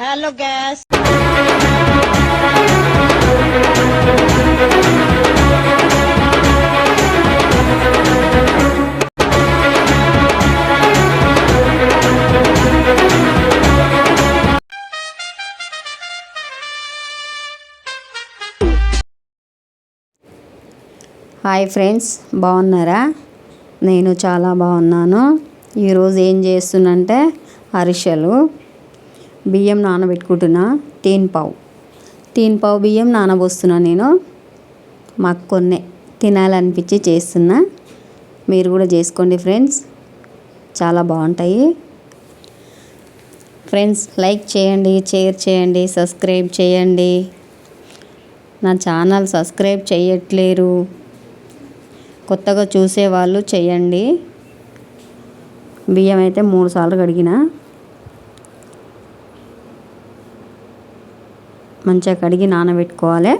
Hello gas hi friends బాగున్నారా? నేను చాలా బాగున్నాను. ఈరోజు ఏం చేస్తున్నంటే అరిసెలు. బియ్యం నానబెట్టుకుంటున్నా. తీన్ పావు. బియ్యం నానబోస్తున్నా నేను. మాకు కొన్ని తినాలనిపించి చేస్తున్నా. మీరు కూడా చేసుకోండి ఫ్రెండ్స్. చాలా బాగుంటాయి. ఫ్రెండ్స్ లైక్ చేయండి షేర్ చేయండి సబ్స్క్రైబ్ చేయండి. నా ఛానల్ సబ్స్క్రైబ్ చేయట్లేరు. కొత్తగా చూసేవాళ్ళు చేయండి. బియ్యం అయితే మూడు సార్లు కడిగిన. మంచిగా కడిగి నానబెట్టుకోవాలి.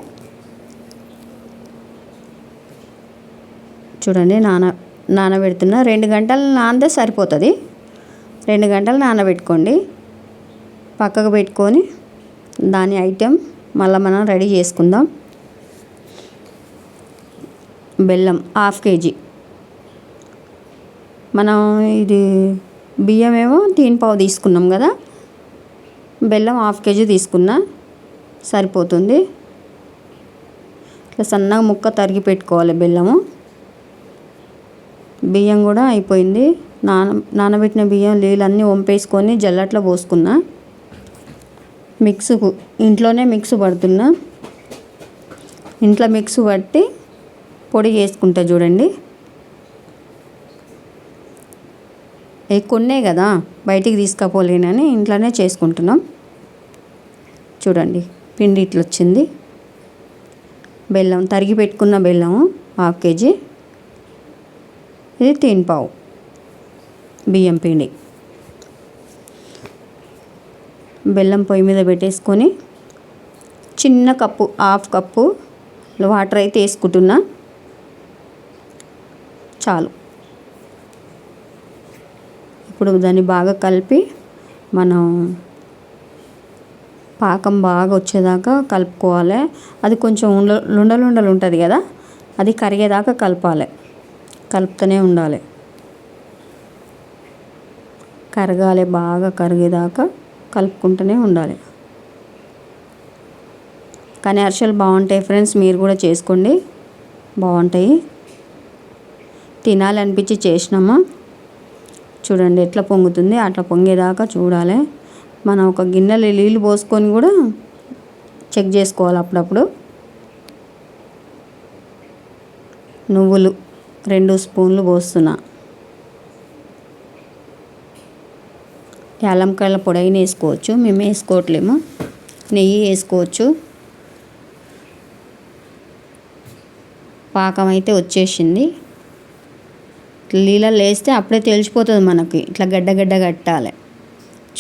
చూడండి నాన నానబెడుతున్న రెండు గంటలు నానితే సరిపోతుంది. రెండు గంటలు నానబెట్టుకోండి. పక్కకు పెట్టుకొని దాని ఐటెం మళ్ళీ మనం రెడీ చేసుకుందాం. బెల్లం హాఫ్ కేజీ. మనం ఇది బియ్యం ఏమో తీన్ పావు తీసుకున్నాం కదా. బెల్లం హాఫ్ కేజీ తీసుకున్నా. సరిపోతుంది. ఇట్లా సన్నగా ముక్క తరిగి పెట్టుకోవాలి బెల్లము. బియ్యం కూడా అయిపోయింది. నాన నానబెట్టిన బియ్యం నీళ్ళన్నీ వంపేసుకొని జల్లట్లో పోసుకున్నా. మిక్స్ ఇంట్లోనే మిక్స్ పడుతున్నా. ఇంట్లో మిక్స్ పట్టి పొడి చేసుకుంటా చూడండి. ఎక్కువనే కదా బయటికి తీసుకపోలేనని ఇంట్లోనే చేసుకుంటున్నాం. చూడండి. పిండి ఇట్లా వచ్చింది. బెల్లం తరిగి పెట్టుకున్న బెల్లం హాఫ్ కేజీ. ఇది తీన్ బియ్యం పిండి. బెల్లం పొయ్యి మీద పెట్టేసుకొని చిన్న కప్పు హాఫ్ కప్పు వాటర్ అయితే వేసుకుంటున్నా. చాలు. ఇప్పుడు దాన్ని బాగా కలిపి మనం పాకం బాగా వచ్చేదాకా కలుపుకోవాలి. అది కొంచెం ఉండ లుండలుండలు ఉంటుంది కదా అది కరిగేదాకా కలపాలి. కలుపుతూనే ఉండాలి. కరగాలి బాగా కరిగేదాకా కలుపుకుంటూనే ఉండాలి. కానీ అరిసెలు బాగుంటాయి ఫ్రెండ్స్ మీరు కూడా చేసుకోండి. బాగుంటాయి. తినాలనిపించి చేసినామా? చూడండి ఎట్లా పొంగుతుంది అట్లా పొంగేదాకా చూడాలి. మనం ఒక గిన్నెలో నీళ్ళు పోసుకొని కూడా చెక్ చేసుకోవాలి అప్పుడప్పుడు. నువ్వులు రెండు స్పూన్లు పోస్తున్నా. యాలంకాయల పొడి అయినా వేసుకోవచ్చు. మేము వేసుకోవట్లేము. నెయ్యి వేసుకోవచ్చు. పాకం అయితే వచ్చేసింది. నీళ్ళల్లో వేస్తే అప్పుడే తెలిసిపోతుంది మనకి. ఇట్లా గడ్డ గడ్డ కట్టాలి.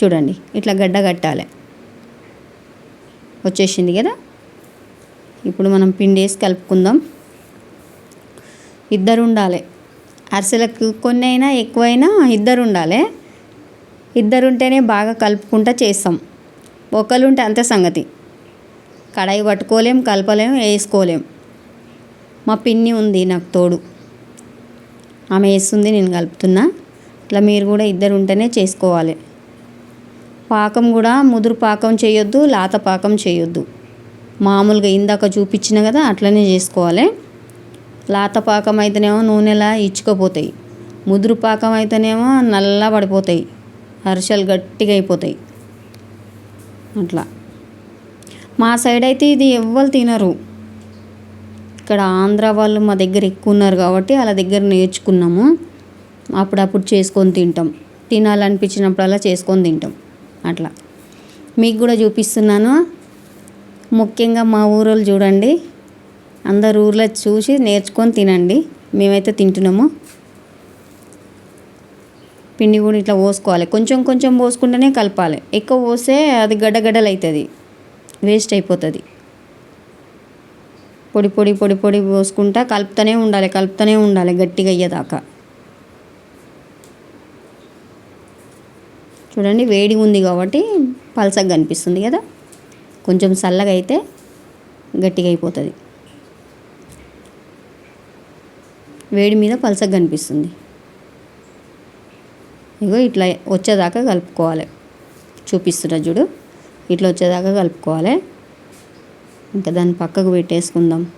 చూడండి ఇట్లా గడ్డ కట్టాలి. వచ్చేసింది కదా? ఇప్పుడు మనం పిండి వేసి కలుపుకుందాం. ఇద్దరు ఉండాలి అరిసెలకు కొన్ని అయినా ఎక్కువైనా ఇద్దరు ఉండాలి ఇద్దరు ఉంటేనే బాగా కలుపుకుంటా చేస్తాం. ఒకరు ఉంటే అంతే సంగతి. కడాయి పట్టుకోలేం కలపలేం వేసుకోలేం. మా పిన్ని ఉంది నాకు తోడు. ఆమె వేస్తుంది నేను కలుపుతున్నా. ఇట్లా మీరు కూడా ఇద్దరు ఉంటేనే చేసుకోవాలి. పాకం కూడా ముదురు పాకం చేయొద్దు లాత పాకం చేయొద్దు. మామూలుగా ఇందాక చూపించిన కదా అట్లనే చేసుకోవాలి. లాత పాకం అయితేనేమో నూనెలా ఇచ్చుకపోతాయి. ముదురు పాకం అయితేనేమో నల్ల పడిపోతాయి. అరిసెలు గట్టిగా అయిపోతాయి. అట్లా. మా సైడ్ అయితే ఇది ఎవ్వరు తినరు. ఇక్కడ ఆంధ్ర వాళ్ళు మా దగ్గర ఎక్కువ ఉన్నారు కాబట్టి వాళ్ళ దగ్గర నేర్చుకున్నాము. అప్పుడప్పుడు చేసుకొని తింటాం. తినాలనిపించినప్పుడల్లా చేసుకొని తింటాం. అట్లా. మీకు కూడా చూపిస్తున్నాను. ముఖ్యంగా మా ఊరోళ్ళు చూడండి. అందరు ఊర్లో చూసి నేర్చుకొని తినండి. మేమైతే తింటున్నాము. పిండి కూడా ఇట్లా పోసుకోవాలి. కొంచెం కొంచెం పోసుకుంటేనే కలపాలి. ఎక్కువ పోస్తే అది గడ్డగడ్డలు అవుతుంది వేస్ట్ అయిపోతుంది. పొడి పొడి పొడి పొడి పోసుకుంటా కలుపుతూనే ఉండాలి. కలుపుతూనే ఉండాలి గట్టిగా అయ్యేదాకా. చూడండి వేడి ఉంది కాబట్టి పలసగా కనిపిస్తుంది కదా. కొంచెం చల్లగా అయితే గట్టిగా అయిపోతుంది. వేడి మీద పలసగా కనిపిస్తుంది. ఇగో ఇట్లా వచ్చేదాకా కలుపుకోవాలి. చూపిస్తున్నా చూడు. ఇట్లా వచ్చేదాకా కలుపుకోవాలి. ఇంకా దాన్ని పక్కకు పెట్టేసుకుందాం.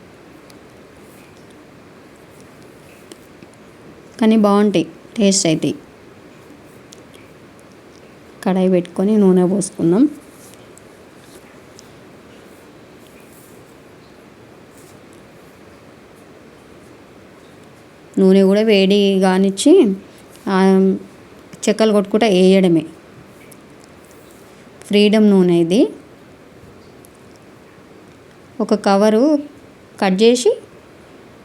కానీ బాగుంటాయి. టేస్ట్ అవుతాయి కడాయి పెట్టుకొని నూనె పోసుకుందాం. నూనె కూడా వేడి కానిచ్చి చెక్కలు కొట్టుకుంటా వేయడమే. ఫ్రీడమ్ నూనె ఇది. ఒక కవరు కట్ చేసి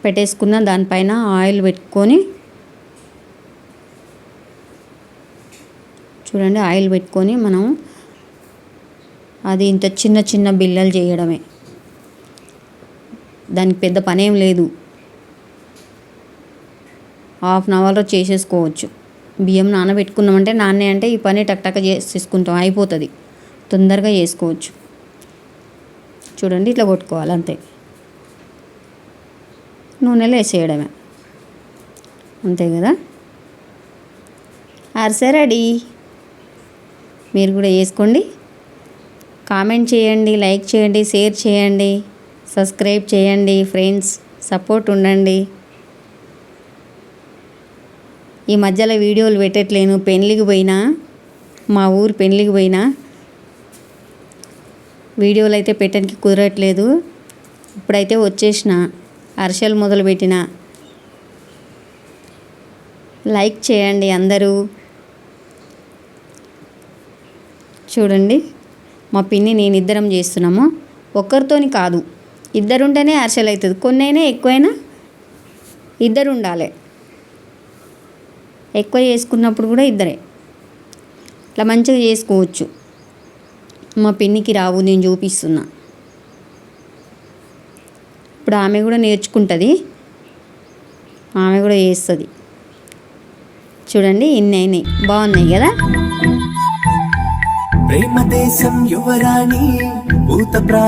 పెట్టేసుకున్న దానిపైన ఆయిల్ పెట్టుకొని చూడండి ఆయిల్ పెట్టుకొని మనం అది ఇంత చిన్న చిన్న బిల్లలు చేయడమే. దానికి పెద్ద పనేం లేదు. హాఫ్ అన్ అవర్లో చేసేసుకోవచ్చు. బియ్యం నానబెట్టుకున్నామంటే నాన్నే అంటే ఈ పని టక్ చేసేసుకుంటాం అయిపోతుంది. తొందరగా చేసుకోవచ్చు. చూడండి ఇట్లా కొట్టుకోవాలి అంతే. నూనెలో వేసేయడమే. అంతే కదా? అరిసె రెడీ. మీరు కూడా వేసుకోండి. కామెంట్ చేయండి లైక్ చేయండి షేర్ చేయండి సబ్స్క్రైబ్ చేయండి ఫ్రెండ్స్ సపోర్ట్ ఉండండి. ఈ మధ్యలో వీడియోలు పెట్టట్లేను పెళ్ళికి పోయినా మా ఊరు పెళ్ళికి పోయినా వీడియోలు అయితే పెట్టడానికి కుదరట్లేదు. ఇప్పుడైతే వచ్చేసిన అరిసెలు మొదలుపెట్టిన. లైక్ చేయండి అందరూ. చూడండి. మా పిన్ని నేను ఇద్దరం చేస్తున్నాము. ఒక్కరితోని కాదు. ఇద్దరుంటేనే అరిసెలు అవుతుంది కొన్ని అయినా ఎక్కువైనా ఇద్దరు ఉండాలి ఎక్కువ చేసుకున్నప్పుడు కూడా ఇద్దరే. ఇట్లా మంచిగా చేసుకోవచ్చు. మా పిన్నికి రావు నేను చూపిస్తున్నా. ఇప్పుడు ఆమె కూడా నేర్చుకుంటుంది. ఆమె కూడా చేస్తుంది. చూడండి ఇన్ని అయినాయి బాగున్నాయి కదా? ప్రేమ దేశం యువరాణి భూత ప్రా